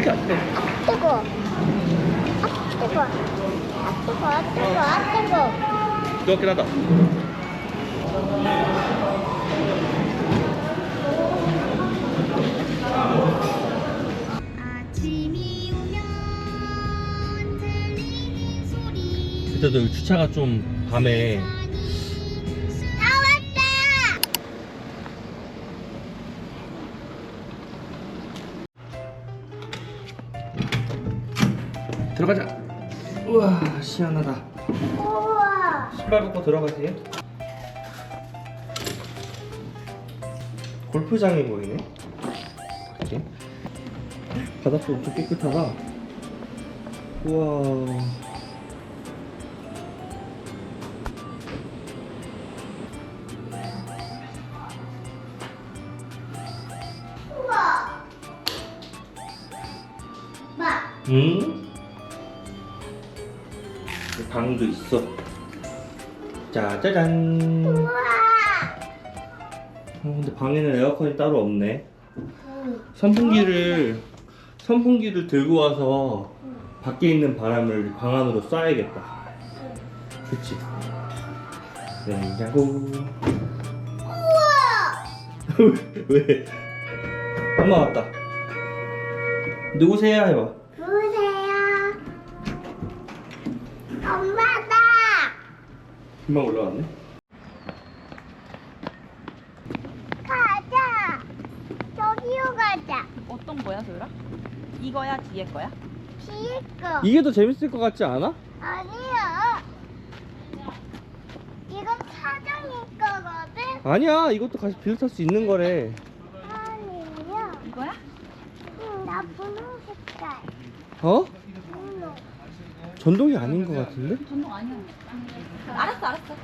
음. 그렇게 안 돼. 뜨거. 아 뜨거. 아 뜨거. 아 뜨거. 아 뜨거. 뜨겁긴 하다. 아침이 오면 들리는 소리. 그때도 주차가 좀 밤에 들어가자. 우와 시원하다. 우와. 신발 벗고 들어가세요. 골프장이 보이네. 이렇게. 바닥도 엄청 깨끗하다. 우와. 우와. 마. 응? 방도 있어. 짜자잔. 우와. 어, 근데 방에는 에어컨이 따로 없네. 응. 선풍기를 선풍기를 들고 와서 밖에 있는 바람을 방 안으로 쏴야겠다. 그치? 냉장고. 우와. 왜? 엄마 왔다. 누구세요? 해봐. 금방 올라왔네. 가자. 저기로 가자. 어떤 거야, 소율아? 이거야, 뒤에 거야? 뒤에 거. 이게 더 재밌을 것 같지 않아? 아니야. 이건 사장님 거거든. 아니야. 이것도 같이 빌려 탈 수 있는 거래. 아니야. 이거야? 응, 나 분홍 색깔. 어? 전동이 아닌 것 같은데? 전동 아니야. 알았어, 알았어.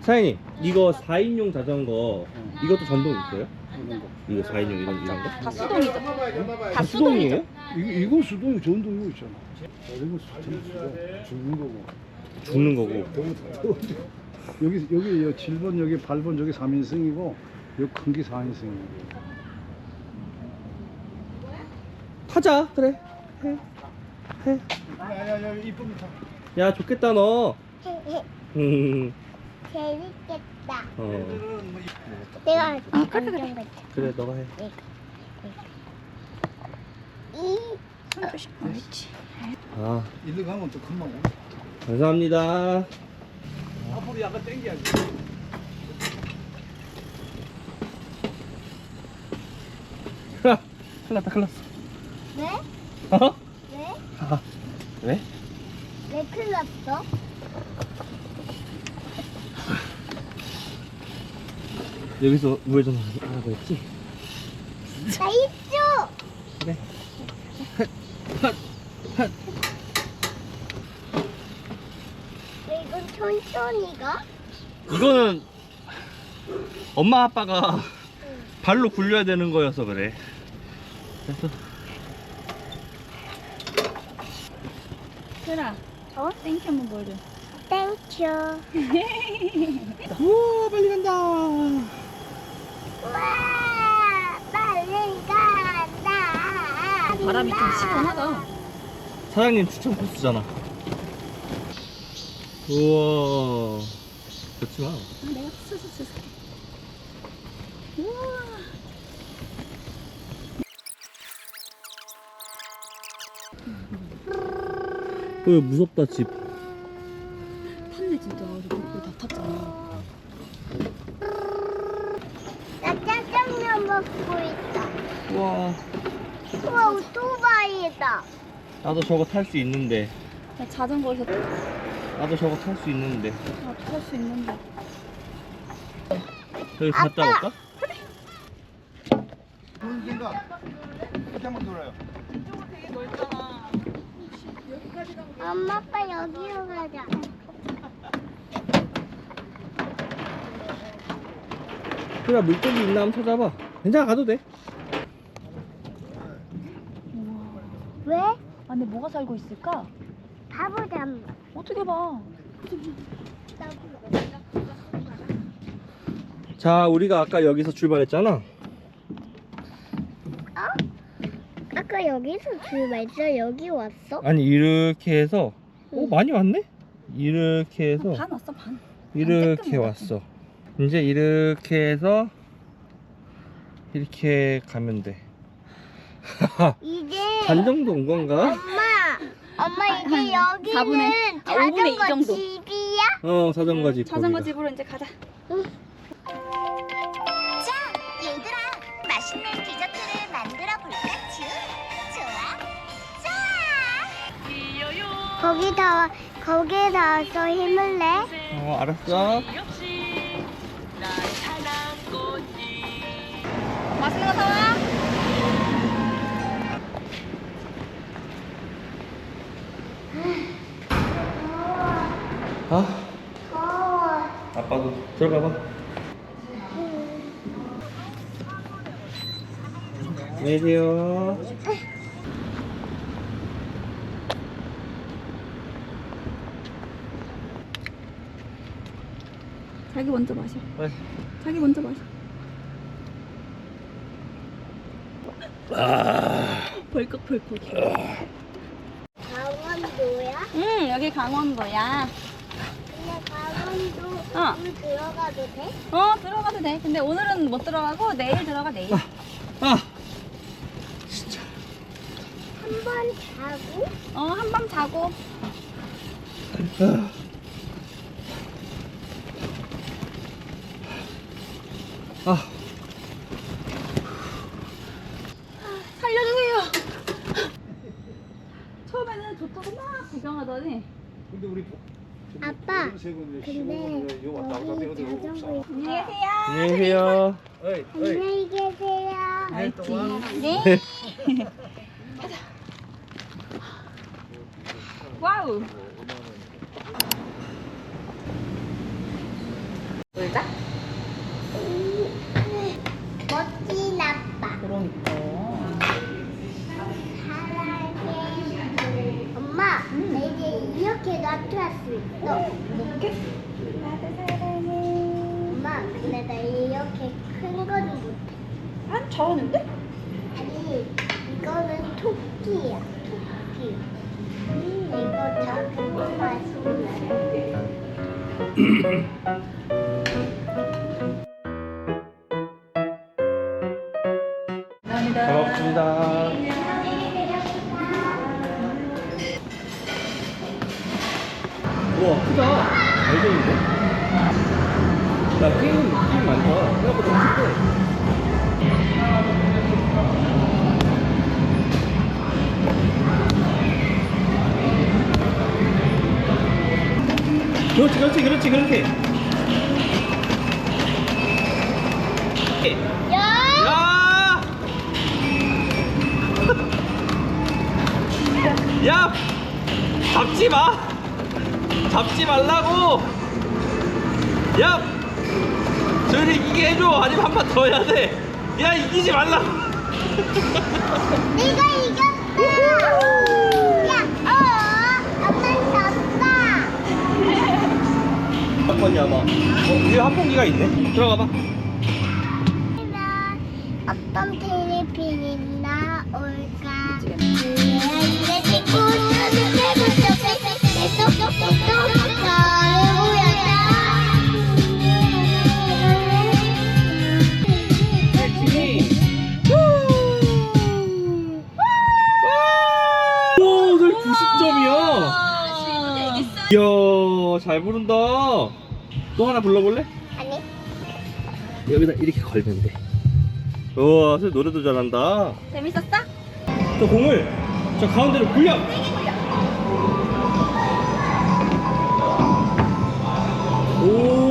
사장님, 이거 4인용 자전거 이것도 전동 있어요? 이거 4인용 이런 이런 거? 다 수동이죠? 다 수동이에요? 이, 이건 수동이 전동이고 있잖아. 이건 수동, 수동. 죽는 거고. 죽는 거고. 여기, 여기, 여기 7번, 여기 8번, 저기 3인승이고, 여기 큰 게 4인승이고. 타자. 그래. 해. 해. 야, 야, 야, 이쁜 거 야, 좋겠다 너. 음. 재밌겠다. 어. 내가 아, 그래 그래. 그래, 너가 해. 이 옳지. 아, 일로 가면 또 금방 오네. 감사합니다. 앞으로 약간 당겨야지. 큰일 났다, 큰일 났어. 왜? 어? 왜? 아, 왜? 왜 큰일 났어? 여기서 우회전 하라고 했지? 나 있죠. 그래. 왜 이건 천천히 가? 이거는 엄마 아빠가 발로 굴려야 되는 거여서 그래. 그래서 소율아, 어? 땡큐 한번 보여줘. 땡큐. 우와 빨리 간다. 우와, 빨리 간다. 바람이 좀 시원하다. 사장님 추천 코스잖아. 우와. 그렇지 마. 아, 내가 스스스 스스. 우와. 어, 무섭다 집. 탔네, 진짜. 우리 거다 탔잖아. 나 짜장면 먹고 있다. 우와. 우와, 오토바이다. 나도 저거 탈 수 있는데. 나 자전거에서 나도 저거 탈 수 있는데. 탈수 있는데. 여기 갔다 아빠! 올까? 좋은 생각. 이렇게 한번 돌아요. 엄마, 아빠 여기로 가자. 그래 물고기 있나 한번 찾아봐. 괜찮아 가도 돼. 우와. 왜? 안에 뭐가 살고 있을까? 바보 잠. 어떻게 봐? 자, 우리가 아까 여기서 출발했잖아. 아까 여기서 출발했어? 여기 왔어? 아니, 이렇게 해서, 오, 많이 왔네? 이렇게 해서, 반 왔어 반. 이렇게 반 왔어. 이제 이렇게 해서, 이렇게 가면 돼. 이제 반 정도 온 건가? 엄마 엄마 한 이제 여기는 사분의- 아, 오분의 이 자전거 정도. 집이야? 어, 자전거 집. 자전거 거기가. 집으로 이제 가자. 자 거기다 거기다 와서 힘을 내 어, 알았어. 맛있는 거 사와. 아, 더워 아빠도 들어가 봐. 안녕하세요. 자기 먼저 마셔. 네. 자기 먼저 마셔. 벌컥벌컥. 강원도야? 응 여기 강원도야. 근데 강원도 어. 물 들어가도 돼? 어 들어가도 돼. 근데 오늘은 못 들어가고 내일 들어가 내일. 아, 한번 자고 어 한 밤 자고. 아, 살려주세요. 처음에는 좋다고 막 구경하더니 근데 우리 아빠 근데 근데 여기 자전거 안녕히 계세요. 안녕하세요. 안녕히 계세요 네. 와우. 놀자. 멋진 아빠 그러니까. 사랑해 엄마 나 이제 이렇게 놔둘 수 있어 이렇게? 엄마 근데 나 이렇게 큰 거는 못해 안 잘하는데? 아니 이거는 토끼야 토끼 이거 작은 거 맛있네 그렇지, 그렇지, 그렇지, 그렇게. 야 야! 야! 잡지 마! 잡지 말라고! 야! 저리 이기게 해줘! 아니면 한 판 더 해야 돼! 야, 이기지 말라! 내가 이겼다 한 번이야, 아마. 어, 뒤에 한풍기가 있네? 들어가 봐. 어떤 필리핀이 나올까 이래 찍고 눈을 빼고 똑똑똑똑똑 오, 저 90점이야! 이야, 잘 부른다. 또 하나 불러볼래? 아니 여기다 이렇게 걸면 돼. 우와, 저 노래도 잘한다. 재밌었어? 저 공을 저 가운데로 굴려. 오.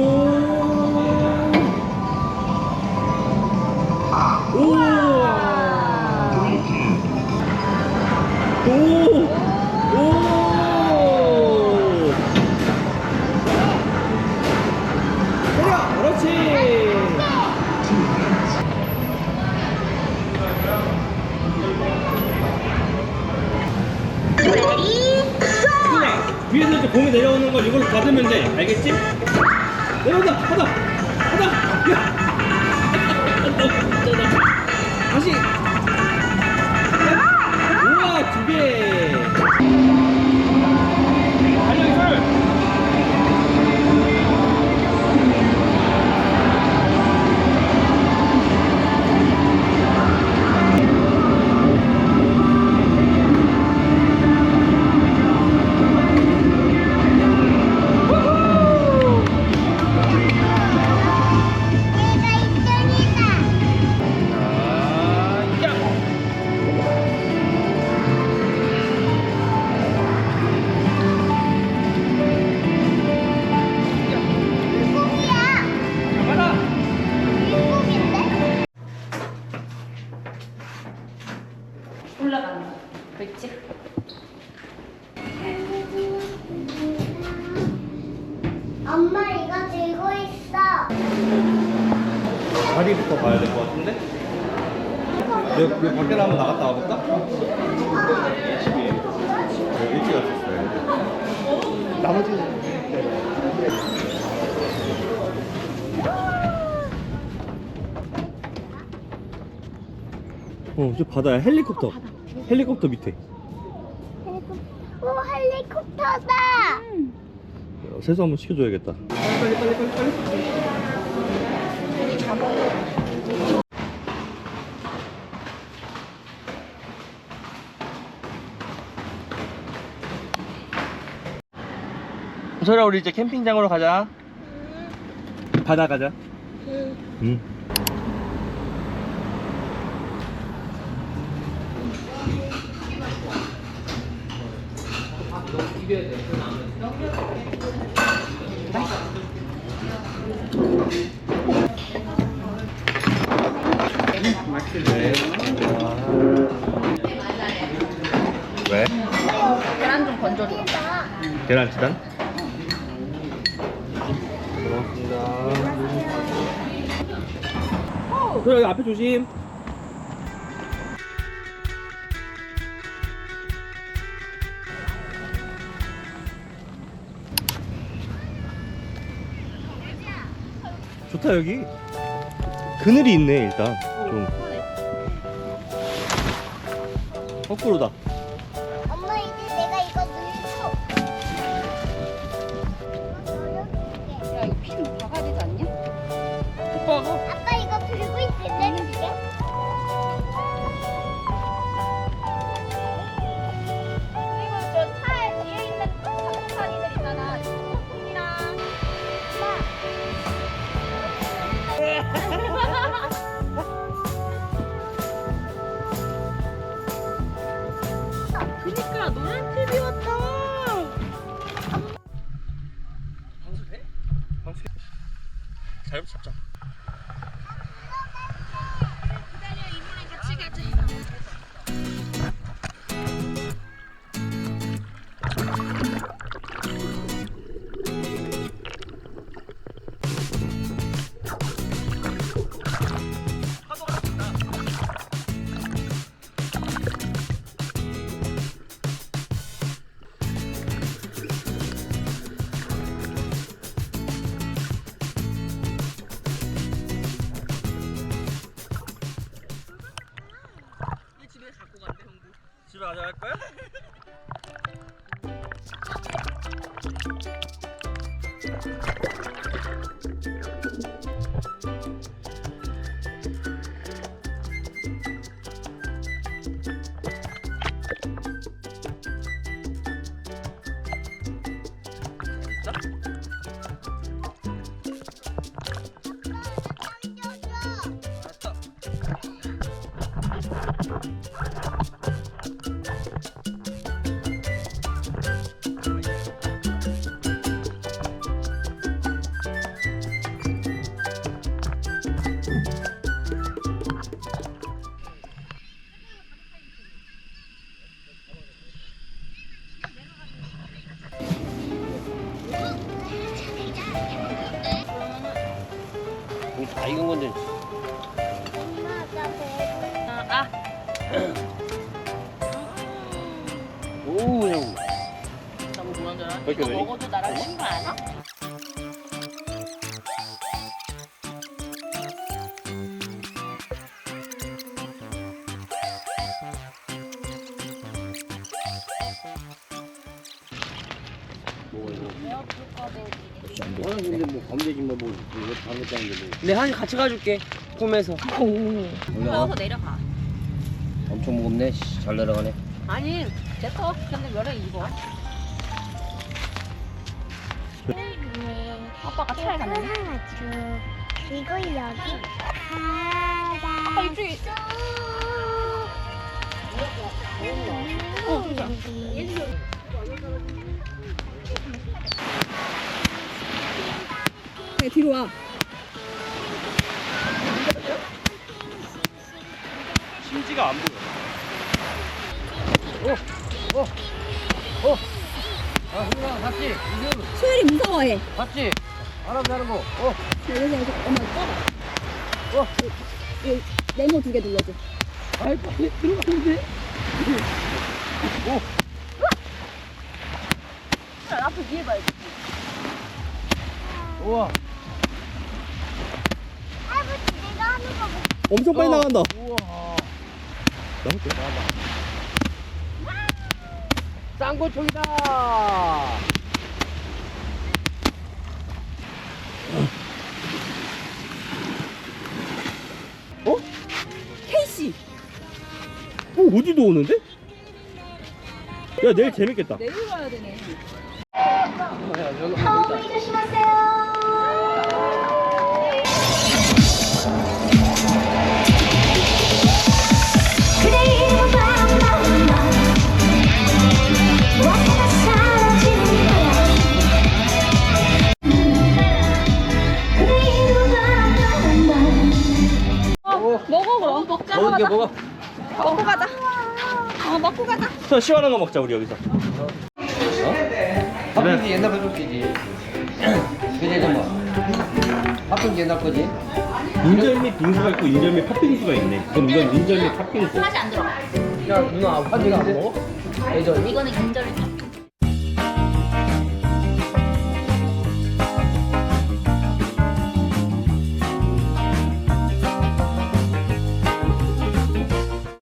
이 내려오는 걸 이걸로 받으면 돼. 알겠지? 내려온다. 하다. 하다. 야. 엄마 이거 들고 있어. 다리부터 봐야 될 것 같은데? 여기, 여기 밖에 한번 나갔다 와볼까? 여기 일찍 왔었어요. 나머지. 어, 저 바다야. 헬리콥터. 헬리콥터 밑에. 헬리콥터. 오 헬리콥터다. 세수 한번 시켜줘야겠다. 빨리, 빨리, 빨리, 빨리. 소라 우리 이제 캠핑장으로 가자. 바다 가자. 응. 네. 왜? 계란 좀 건져줘. 계란 치단? 고맙습니다. 그래 앞에 조심. 좋다 여기. 그늘이 있네 일단 좀. 거꾸로다. 그니까 노란 TV 왔다. 오 그냥 너무 그만둬라. 이거 그렇게 되니? 먹어도 나랑 친구 안 와? 뭐가 이거 내한 같이 가줄게 꿈에서. 올라와서 내려가. 엄청 무겁네 씨, 잘 내려가네 아니, 됐어. 근데 면에 입어. 아빠가 차에 갔네. 그리고 여기. 어, 진짜. 네, 뒤로 와. 심지가 안 보여. 아 봤지? 이거 소율이 무서워해. 봤지? 알아서 하는 거 어? 여기서 여기 엄마 떠봐. 어, 여기 네모 두 개 눌러줘. 아이 빨리 들어가는데 앞에 위에 봐야지. 우와 할아버지 내가 하는 거 뭐- 엄청 빨리 어. 나간다. 우와 나올게. 쌍고총이다 케이씨. 어, 어디도 오는데? 야, 내일 재밌겠다. 내일 가야 되네. 더위 조심하세요. 먹어 그럼. 먹자. 먹을게 먹어 먹고 가자. 어, 먹고 가자. 저 시원한 거 먹자, 우리 여기서. 팥빙수 옛날 팥빙수지 그제 좀 팥빙수 옛날 거지 인절미 빙수가 있고 인절미 팥빙수가 있네. 그럼 이건 인절미 팥빙수. 맛이 안 들어. 야 누나 팥빙수 안 먹어? 예전 이거는 인절미.